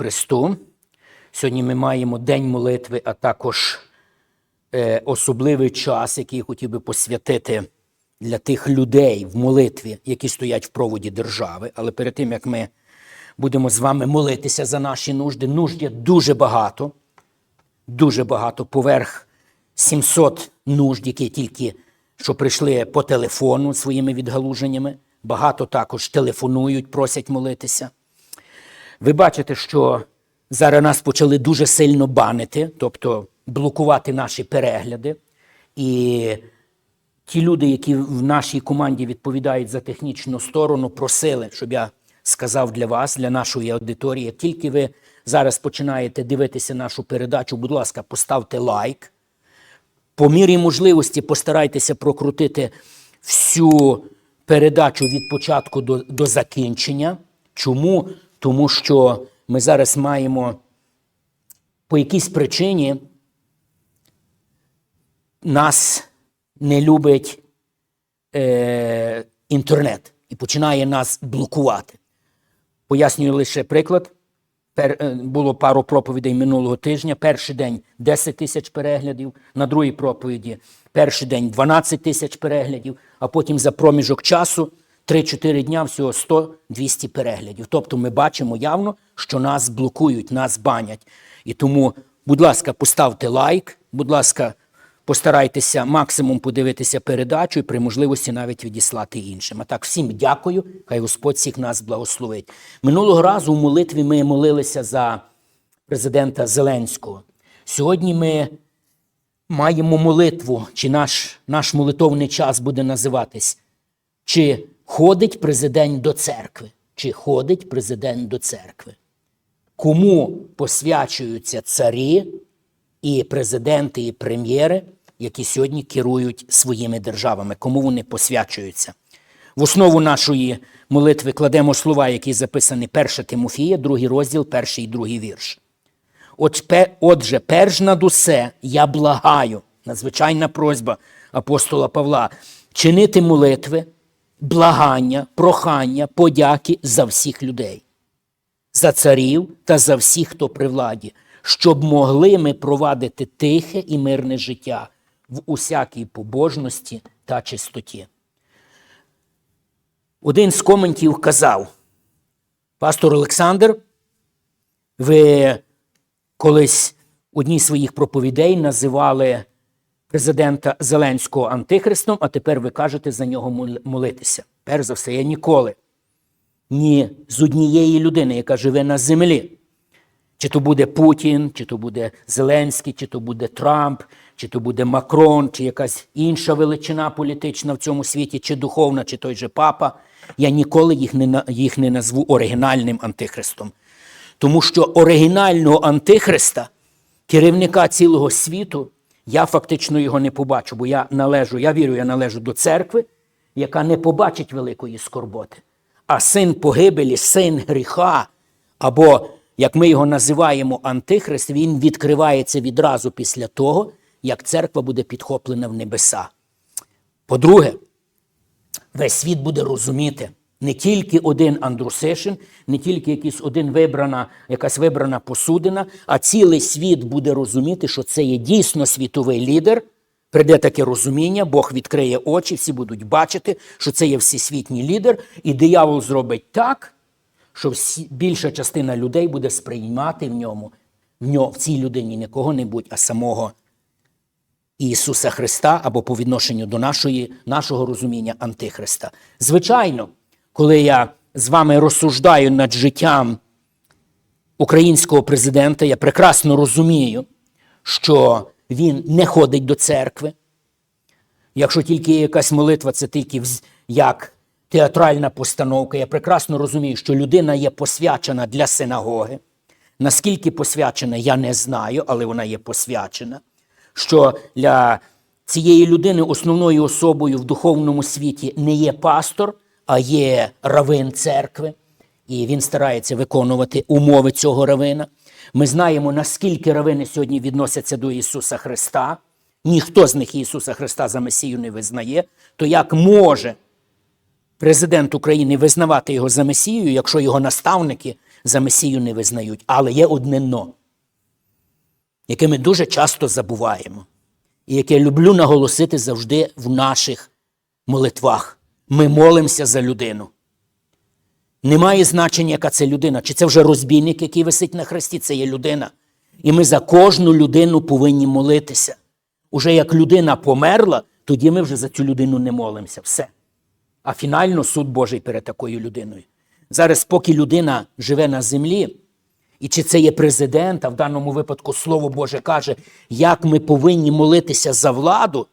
Христу. Сьогодні ми маємо День молитви, а також е, особливий час, який я хотів би посвятити для тих людей в молитві, які стоять в проводі держави. Але перед тим, як ми будемо з вами молитися за наші нужди, нужд є дуже багато, дуже багато, поверх 700 нужд, які тільки що прийшли по телефону своїми відгалуженнями. Багато також телефонують, просять молитися. Ви бачите, що зараз нас почали дуже сильно банити, тобто блокувати наші перегляди. І ті люди, які в нашій команді відповідають за технічну сторону, просили, щоб я сказав для вас, для нашої аудиторії, як тільки ви зараз починаєте дивитися нашу передачу, будь ласка, поставте лайк. По мірі можливості постарайтеся прокрутити всю передачу від початку до, до закінчення. Чому? Тому що ми зараз маємо по якійсь причині нас не любить е, інтернет і починає нас блокувати. Пояснюю лише приклад. Пер, е, було пару проповідей минулого тижня. Перший день 10 тисяч переглядів, на другій проповіді перший день 12 тисяч переглядів, а потім за проміжок часу 3-4 дня всього 100-200 переглядів. Тобто ми бачимо явно, що нас блокують, нас банять. І тому, будь ласка, поставте лайк, будь ласка, постарайтеся максимум подивитися передачу і при можливості навіть відіслати іншим. А так, всім дякую, хай Господь всіх нас благословить. Минулого разу в молитві ми молилися за президента Зеленського. Сьогодні ми маємо молитву, чи наш, наш молитовний час буде називатись, чи ходить президент до церкви, чи ходить президент до церкви. Кому посвячуються царі і президенти, і прем'єри, які сьогодні керують своїми державами, кому вони посвячуються. В основу нашої молитви кладемо слова, які записані 1 Тимофія, другий розділ, перший і другий вірш. Отже, перш над усе я благаю, надзвичайна просьба апостола Павла, чинити молитви, благання, прохання, подяки за всіх людей за царів та за всіх, хто при владі, щоб могли ми провадити тихе і мирне життя в усякій побожності та чистоті. Один з коментів казав, пастор Олександр, ви колись одній своїх проповідей називали президента Зеленського антихристом, а тепер ви кажете за нього мол- молитися. Перш за все, я ніколи ні з однієї людини, яка живе на землі. Чи то буде Путін, чи то буде Зеленський, чи то буде Трамп, чи то буде Макрон, чи якась інша величина політична в цьому світі, чи духовна, чи той же папа. Я ніколи їх не, їх не назву оригінальним антихристом. Тому що оригінального антихриста, керівника цілого світу, я фактично його не побачу, бо я належу, я вірю, я належу до церкви, яка не побачить великої скорботи. А син погибелі, син гріха, або, як ми його називаємо, антихрист, він відкривається відразу після того, як церква буде підхоплена в небеса. По-друге, весь світ буде розуміти не тільки один Андрусишин, не тільки якийсь один вибрана, якась вибрана посудина, а цілий світ буде розуміти, що це є дійсно світовий лідер. Прийде таке розуміння, Бог відкриє очі, всі будуть бачити, що це є всесвітній лідер, і диявол зробить так, що всі, більша частина людей буде сприймати в ньому, в ньому, в цій людині не кого-небудь, а самого Ісуса Христа або по відношенню до нашої, нашого розуміння Антихриста. Звичайно, коли я з вами розсуждаю над життям українського президента, я прекрасно розумію, що він не ходить до церкви. Якщо тільки є якась молитва, це тільки як театральна постановка. Я прекрасно розумію, що людина є посвячена для синагоги. Наскільки посвячена, я не знаю, але вона є посвячена. Що для цієї людини основною особою в духовному світі не є пастор, а є равин церкви. І він старається виконувати умови цього равина. Ми знаємо, наскільки равини сьогодні відносяться до Ісуса Христа. Ніхто з них Ісуса Христа за Месію не визнає. То як може президент України визнавати його за Месію, якщо його наставники за Месію не визнають. Але є одне но, яке ми дуже часто забуваємо, і яке люблю наголосити завжди в наших молитвах. Ми молимося за людину. Немає значення, яка це людина. Чи це вже розбійник, який висить на хресті, це є людина. І ми за кожну людину повинні молитися. Уже як людина померла, тоді ми вже за цю людину не молимося. Все. А фінально суд Божий перед такою людиною. Зараз, поки людина живе на землі, і чи це є президент, а в даному випадку Слово Боже каже, як ми повинні молитися за владу,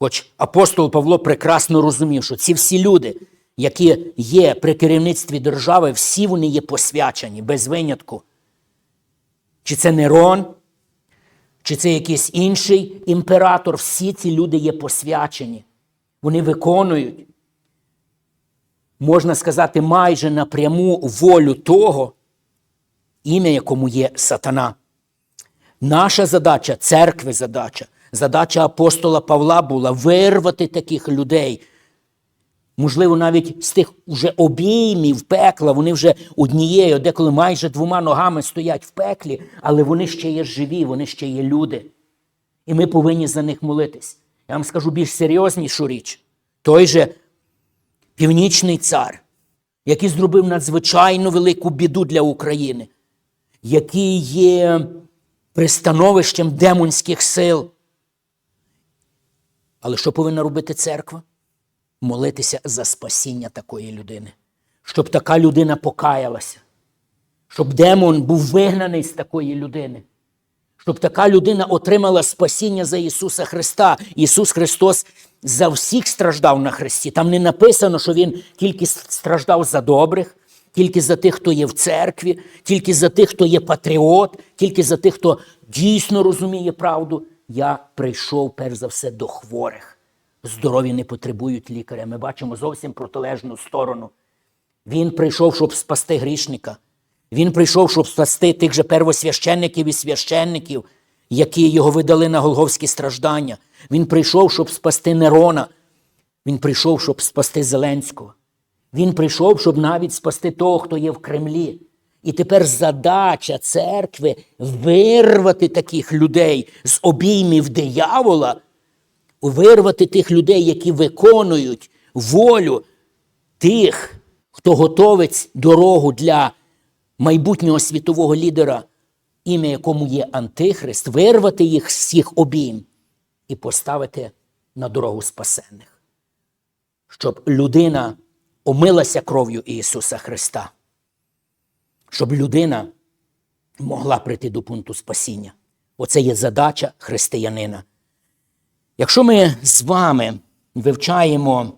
хоч апостол Павло прекрасно розумів, що ці всі люди, які є при керівництві держави, всі вони є посвячені, без винятку. Чи це Нерон, чи це якийсь інший імператор, всі ці люди є посвячені. Вони виконують, можна сказати, майже напряму волю того, ім'я якому є сатана. Наша задача, церкви задача, задача апостола Павла була вирвати таких людей. Можливо, навіть з тих вже обіймів пекла, вони вже однією, деколи майже двома ногами стоять в пеклі, але вони ще є живі, вони ще є люди. І ми повинні за них молитись. Я вам скажу більш серйознішу річ. Той же північний цар, який зробив надзвичайно велику біду для України, який є пристановищем демонських сил. Але що повинна робити церква? Молитися за спасіння такої людини, щоб така людина покаялася, щоб демон був вигнаний з такої людини, щоб така людина отримала спасіння за Ісуса Христа. Ісус Христос за всіх страждав на Христі. Там не написано, що Він тільки страждав за добрих, тільки за тих, хто є в церкві, тільки за тих, хто є патріот, тільки за тих, хто дійсно розуміє правду. Я прийшов перш за все до хворих. Здорові не потребують лікаря. Ми бачимо зовсім протилежну сторону. Він прийшов, щоб спасти грішника. Він прийшов, щоб спасти тих же первосвященників і священників, які його видали на голговські страждання. Він прийшов, щоб спасти Нерона. Він прийшов, щоб спасти Зеленського. Він прийшов, щоб навіть спасти того, хто є в Кремлі. І тепер задача церкви вирвати таких людей з обіймів диявола, вирвати тих людей, які виконують волю тих, хто готовить дорогу для майбутнього світового лідера, ім'я якому є Антихрист, вирвати їх з всіх обійм і поставити на дорогу спасенних, щоб людина омилася кров'ю Ісуса Христа, щоб людина могла прийти до пункту спасіння. Оце є задача християнина. Якщо ми з вами вивчаємо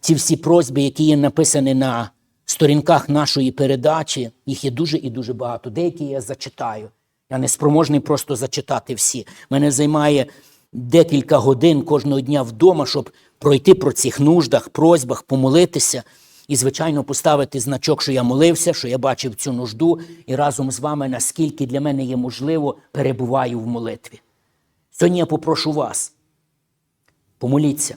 ці всі просьби, які є написані на сторінках нашої передачі, їх є дуже і дуже багато. Деякі я зачитаю. Я не спроможний просто зачитати всі. Мене займає декілька годин кожного дня вдома, щоб пройти про цих нуждах, просьбах, помолитися і, звичайно, поставити значок, що я молився, що я бачив цю нужду, і разом з вами, наскільки для мене є можливо, перебуваю в молитві. Сьогодні я попрошу вас, помоліться.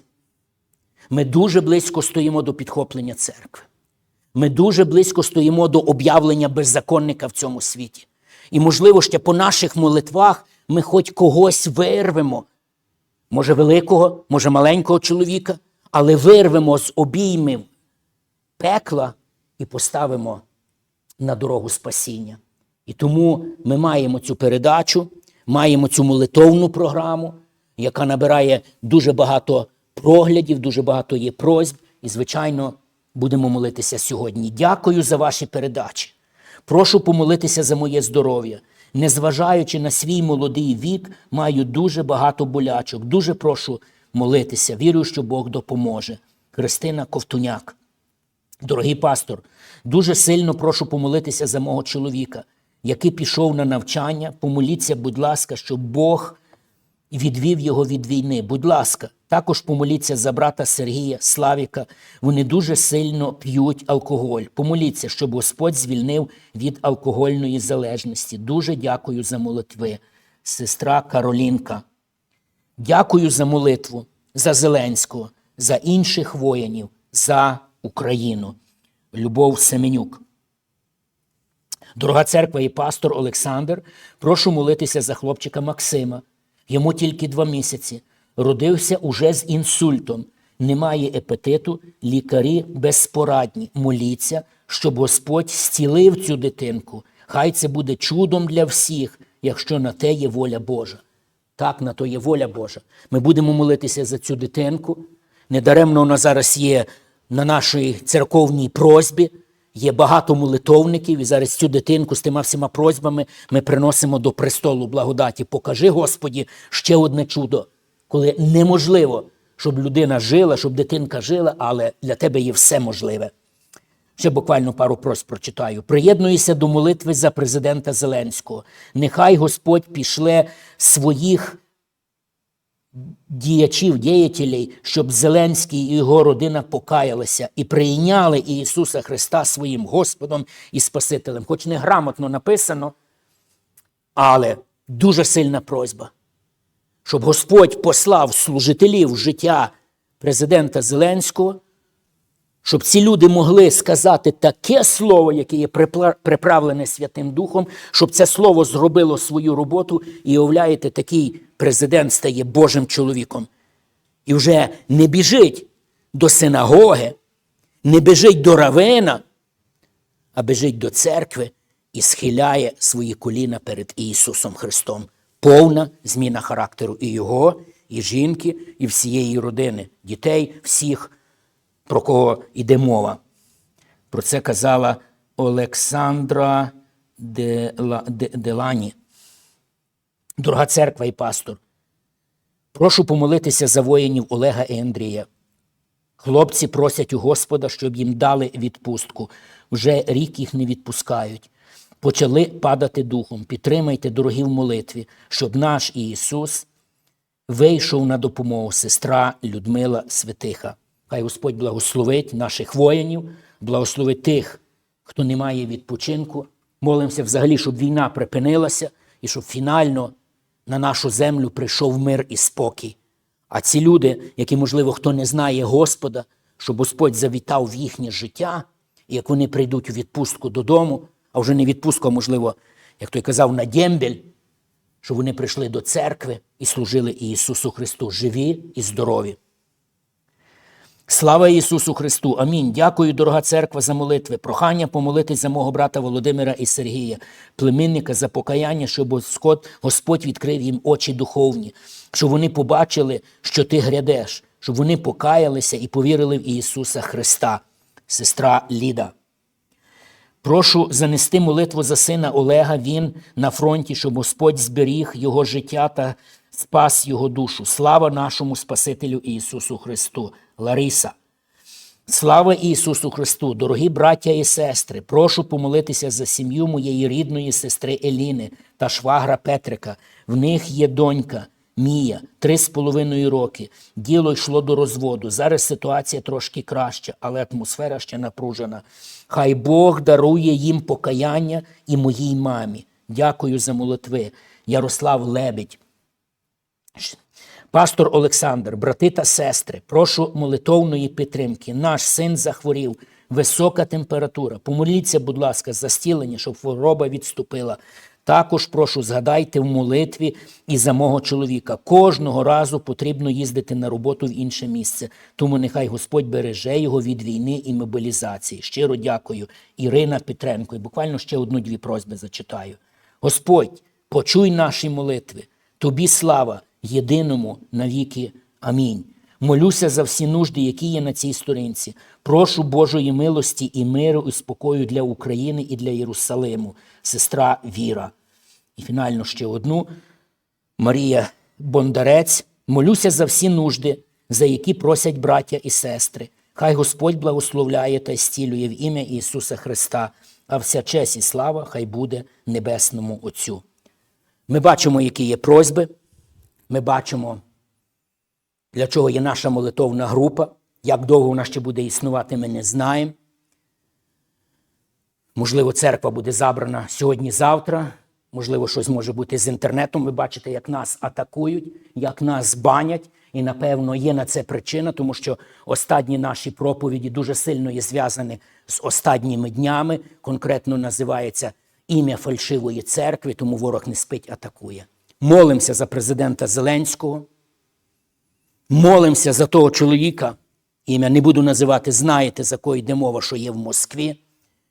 Ми дуже близько стоїмо до підхоплення церкви. Ми дуже близько стоїмо до об'явлення беззаконника в цьому світі. І, можливо, ще по наших молитвах ми хоч когось вирвемо. Може, великого, може, маленького чоловіка, але вирвемо з обіймів пекла і поставимо на дорогу спасіння. І тому ми маємо цю передачу, маємо цю молитовну програму, яка набирає дуже багато проглядів, дуже багато є просьб. І, звичайно, будемо молитися сьогодні. Дякую за ваші передачі. Прошу помолитися за моє здоров'я. Незважаючи на свій молодий вік, маю дуже багато болячок. Дуже прошу молитися. Вірю, що Бог допоможе. Христина Ковтуняк. Дорогий пастор, дуже сильно прошу помолитися за мого чоловіка, який пішов на навчання. Помоліться, будь ласка, щоб Бог відвів його від війни. Будь ласка, також помоліться за брата Сергія, Славіка. Вони дуже сильно п'ють алкоголь. Помоліться, щоб Господь звільнив від алкогольної залежності. Дуже дякую за молитви, сестра Каролінка. Дякую за молитву, за Зеленського, за інших воїнів, за Україну. Любов Семенюк. Дорога церква і пастор Олександр, прошу молитися за хлопчика Максима. Йому тільки два місяці. Родився уже з інсультом. Немає епетиту, лікарі безпорадні. Моліться, щоб Господь зцілив цю дитинку. Хай це буде чудом для всіх, якщо на те є воля Божа. Так, на то є воля Божа. Ми будемо молитися за цю дитинку. Недаремно вона зараз є на нашій церковній просьбі. Є багато молитовників, і зараз цю дитинку з тими всіма просьбами ми приносимо до престолу благодаті. Покажи, Господі, ще одне чудо, коли неможливо, щоб людина жила, щоб дитинка жила, але для тебе є все можливе. Ще буквально пару просьб прочитаю. Приєднуюся до молитви за президента Зеленського. Нехай Господь пішле своїх діячів, діятелей, щоб Зеленський і його родина покаялися і прийняли Ісуса Христа своїм Господом і Спасителем. Хоч не грамотно написано, але дуже сильна просьба, щоб Господь послав служителів життя президента Зеленського, щоб ці люди могли сказати таке слово, яке є приправлене Святим Духом, щоб це слово зробило свою роботу, і уявляєте, такий президент стає Божим чоловіком. І вже не біжить до синагоги, не біжить до равина, а біжить до церкви і схиляє свої коліна перед Ісусом Христом. Повна зміна характеру і його, і жінки, і всієї родини, дітей, всіх, про кого йде мова. Про це казала Олександра Дела- Де- Делані. Дорога церква і пастор, прошу помолитися за воїнів Олега і Андрія. Хлопці просять у Господа, щоб їм дали відпустку. Вже рік їх не відпускають. Почали падати духом. Підтримайте, дорогі в молитві, щоб наш Ісус вийшов на допомогу сестра Людмила Святиха. Хай Господь благословить наших воїнів, благословить тих, хто не має відпочинку. Молимося взагалі, щоб війна припинилася і щоб фінально на нашу землю прийшов мир і спокій. А ці люди, які, можливо, хто не знає Господа, щоб Господь завітав в їхнє життя, і як вони прийдуть у відпустку додому, а вже не відпустку, а можливо, як той казав, на дембель, що вони прийшли до церкви і служили Ісусу Христу живі і здорові. Слава Ісусу Христу! Амінь. Дякую, дорога церква, за молитви. Прохання помолитись за мого брата Володимира і Сергія, племінника за покаяння, щоб Господь, відкрив їм очі духовні, щоб вони побачили, що ти грядеш, щоб вони покаялися і повірили в Ісуса Христа, сестра Ліда. Прошу занести молитву за сина Олега. Він на фронті, щоб Господь зберіг його життя та спас його душу. Слава нашому Спасителю Ісусу Христу. Лариса. Слава Ісусу Христу, дорогі браття і сестри, прошу помолитися за сім'ю моєї рідної сестри Еліни та швагра Петрика. В них є донька Мія, три з половиною роки. Діло йшло до розводу. Зараз ситуація трошки краща, але атмосфера ще напружена. Хай Бог дарує їм покаяння і моїй мамі. Дякую за молитви. Ярослав Лебедь. Пастор Олександр, брати та сестри, прошу молитовної підтримки. Наш син захворів, висока температура. Помоліться, будь ласка, за стілення, щоб хвороба відступила. Також прошу, згадайте в молитві і за мого чоловіка. Кожного разу потрібно їздити на роботу в інше місце. Тому нехай Господь береже його від війни і мобілізації. Щиро дякую. Ірина Петренко. І буквально ще одну-дві просьби зачитаю. Господь, почуй наші молитви. Тобі слава, єдиному навіки. Амінь. Молюся за всі нужди, які є на цій сторінці. Прошу Божої милості і миру і спокою для України і для Єрусалиму, сестра Віра. І фінально ще одну. Марія Бондарець. Молюся за всі нужди, за які просять браття і сестри. Хай Господь благословляє та зцілює в ім'я Ісуса Христа, а вся честь і слава хай буде Небесному Отцю. Ми бачимо, які є просьби. Ми бачимо, для чого є наша молитовна група. Як довго вона ще буде існувати, ми не знаємо. Можливо, церква буде забрана сьогодні-завтра. Можливо, щось може бути з інтернетом. Ви бачите, як нас атакують, як нас банять. І, напевно, є на це причина, тому що останні наші проповіді дуже сильно є зв'язані з останніми днями. Конкретно називається ім'я фальшивої церкви, тому ворог не спить, атакує. Молимося за президента Зеленського. Молимося за того чоловіка, ім'я не буду називати, знаєте, за кого йде мова, що є в Москві,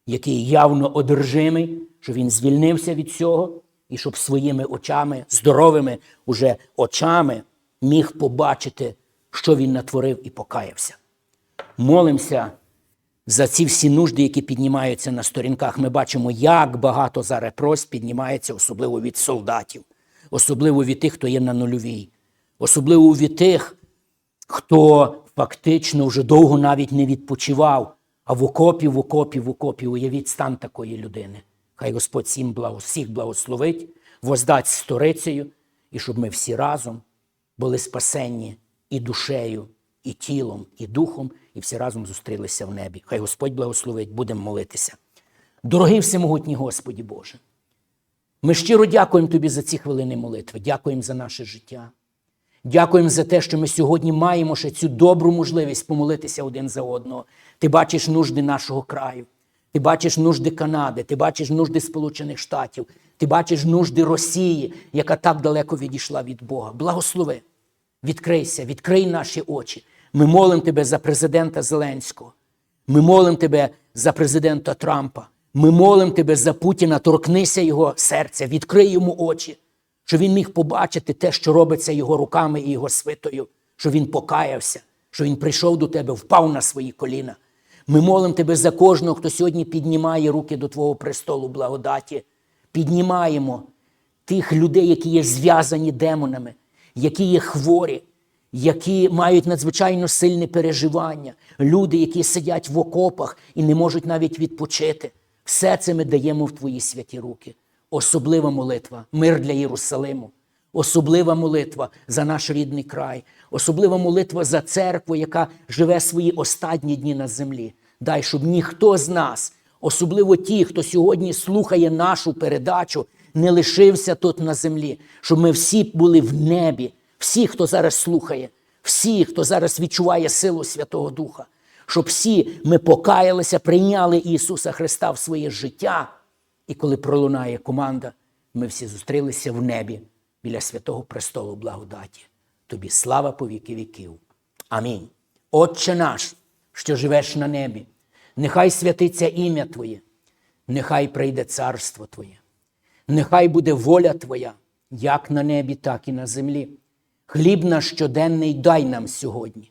який явно одержимий, що він звільнився від цього, і щоб своїми очами, здоровими уже очами, міг побачити, що він натворив і покаявся. Молимося за ці всі нужди, які піднімаються на сторінках. Ми бачимо, як багато зараз прось піднімається, особливо від солдатів, особливо від тих, хто є на нульовій, особливо від тих, хто фактично вже довго навіть не відпочивав, а в окопі, в окопі, в окопі. Уявіть стан такої людини. Хай Господь всім всіх благословить, воздасть сторицею, і щоб ми всі разом були спасенні і душею, і тілом, і духом, і всі разом зустрілися в небі. Хай Господь благословить, будемо молитися. Дорогий всемогутній Господі Боже, ми щиро дякуємо Тобі за ці хвилини молитви, дякуємо за наше життя. Дякуємо за те, що ми сьогодні маємо ще цю добру можливість помолитися один за одного. Ти бачиш нужди нашого краю, ти бачиш нужди Канади, ти бачиш нужди Сполучених Штатів, ти бачиш нужди Росії, яка так далеко відійшла від Бога. Благослови, відкрийся, відкрий наші очі. Ми молимо Тебе за президента Зеленського. Ми молимо Тебе за президента Трампа. Ми молимо Тебе за Путіна, торкнися його серця, відкрий йому очі, щоб він міг побачити те, що робиться його руками і його свитою, що він покаявся, що він прийшов до тебе, впав на свої коліна. Ми молимо Тебе за кожного, хто сьогодні піднімає руки до Твого престолу благодаті. Піднімаємо тих людей, які є зв'язані демонами, які є хворі, які мають надзвичайно сильне переживання, люди, які сидять в окопах і не можуть навіть відпочити. Все це ми даємо в Твої святі руки. Особлива молитва, мир для Єрусалиму, особлива молитва за наш рідний край, особлива молитва за церкву, яка живе свої останні дні на землі. Дай, щоб ніхто з нас, особливо ті, хто сьогодні слухає нашу передачу, не лишився тут на землі, щоб ми всі були в небі, всі, хто зараз слухає, всі, хто зараз відчуває силу Святого Духа, щоб всі ми покаялися, прийняли Ісуса Христа в своє життя. І коли пролунає команда, ми всі зустрілися в небі біля святого престолу благодаті. Тобі слава по віки віків. Амінь. Отче наш, що живеш на небі, нехай святиться ім'я Твоє, нехай прийде царство Твоє, нехай буде воля Твоя, як на небі, так і на землі. Хліб наш щоденний дай нам сьогодні.